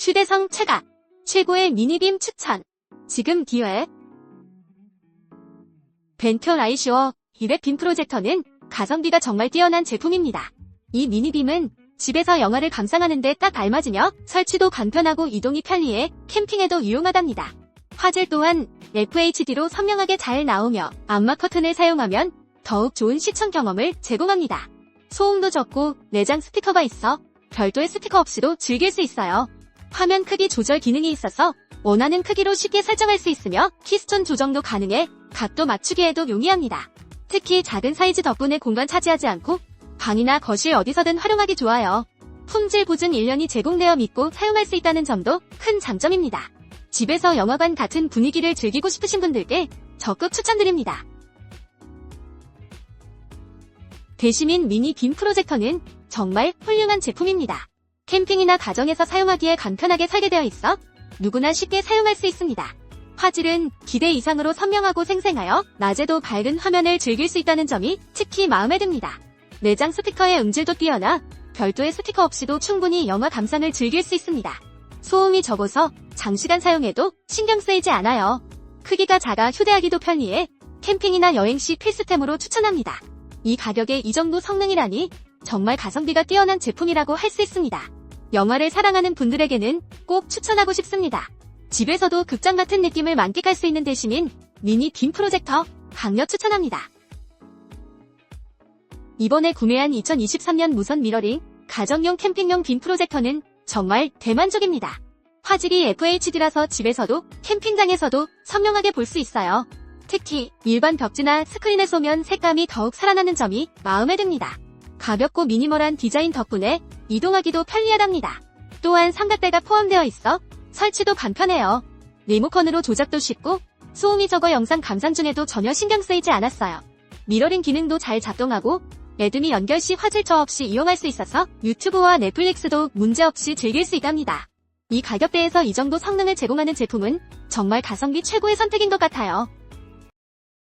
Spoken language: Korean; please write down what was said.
휴대성 최가 최고의 미니빔 추천. 지금 기회. 벤큐 라이쇼어 200빔 프로젝터는 가성비가 정말 뛰어난 제품입니다. 이 미니빔은 집에서 영화를 감상하는데 딱 알맞으며 설치도 간편하고 이동이 편리해 캠핑에도 유용하답니다. 화질 또한 FHD로 선명하게 잘 나오며 암막 커튼을 사용하면 더욱 좋은 시청 경험을 제공합니다. 소음도 적고 내장 스피커가 있어 별도의 스피커 없이도 즐길 수 있어요. 화면 크기 조절 기능이 있어서 원하는 크기로 쉽게 설정할 수 있으며 키스톤 조정도 가능해 각도 맞추기에도 용이합니다. 특히 작은 사이즈 덕분에 공간 차지하지 않고 방이나 거실 어디서든 활용하기 좋아요. 품질 보증 1년이 제공되어 믿고 사용할 수 있다는 점도 큰 장점입니다. 집에서 영화관 같은 분위기를 즐기고 싶으신 분들께 적극 추천드립니다. 대시민 미니 빔 프로젝터는 정말 훌륭한 제품입니다. 캠핑이나 가정에서 사용하기에 간편하게 설계되어 있어 누구나 쉽게 사용할 수 있습니다. 화질은 기대 이상으로 선명하고 생생하여 낮에도 밝은 화면을 즐길 수 있다는 점이 특히 마음에 듭니다. 내장 스피커의 음질도 뛰어나 별도의 스피커 없이도 충분히 영화 감상을 즐길 수 있습니다. 소음이 적어서 장시간 사용해도 신경 쓰이지 않아요. 크기가 작아 휴대하기도 편리해 캠핑이나 여행 시 필수템으로 추천합니다. 이 가격에 이 정도 성능이라니 정말 가성비가 뛰어난 제품이라고 할 수 있습니다. 영화를 사랑하는 분들에게는 꼭 추천하고 싶습니다. 집에서도 극장 같은 느낌을 만끽할 수 있는 대신인 미니 빔 프로젝터 강력 추천합니다. 이번에 구매한 2023년 무선 미러링 가정용 캠핑용 빔 프로젝터는 정말 대만족입니다. 화질이 FHD라서 집에서도 캠핑장에서도 선명하게 볼 수 있어요. 특히 일반 벽지나 스크린에 쏘면 색감이 더욱 살아나는 점이 마음에 듭니다. 가볍고 미니멀한 디자인 덕분에 이동하기도 편리하답니다. 또한 삼각대가 포함되어 있어 설치도 간편해요. 리모컨으로 조작도 쉽고 소음이 적어 영상 감상 중에도 전혀 신경 쓰이지 않았어요. 미러링 기능도 잘 작동하고 레드미 연결 시 화질 저하 없이 이용할 수 있어서 유튜브와 넷플릭스도 문제없이 즐길 수 있답니다. 이 가격대에서 이 정도 성능을 제공하는 제품은 정말 가성비 최고의 선택인 것 같아요.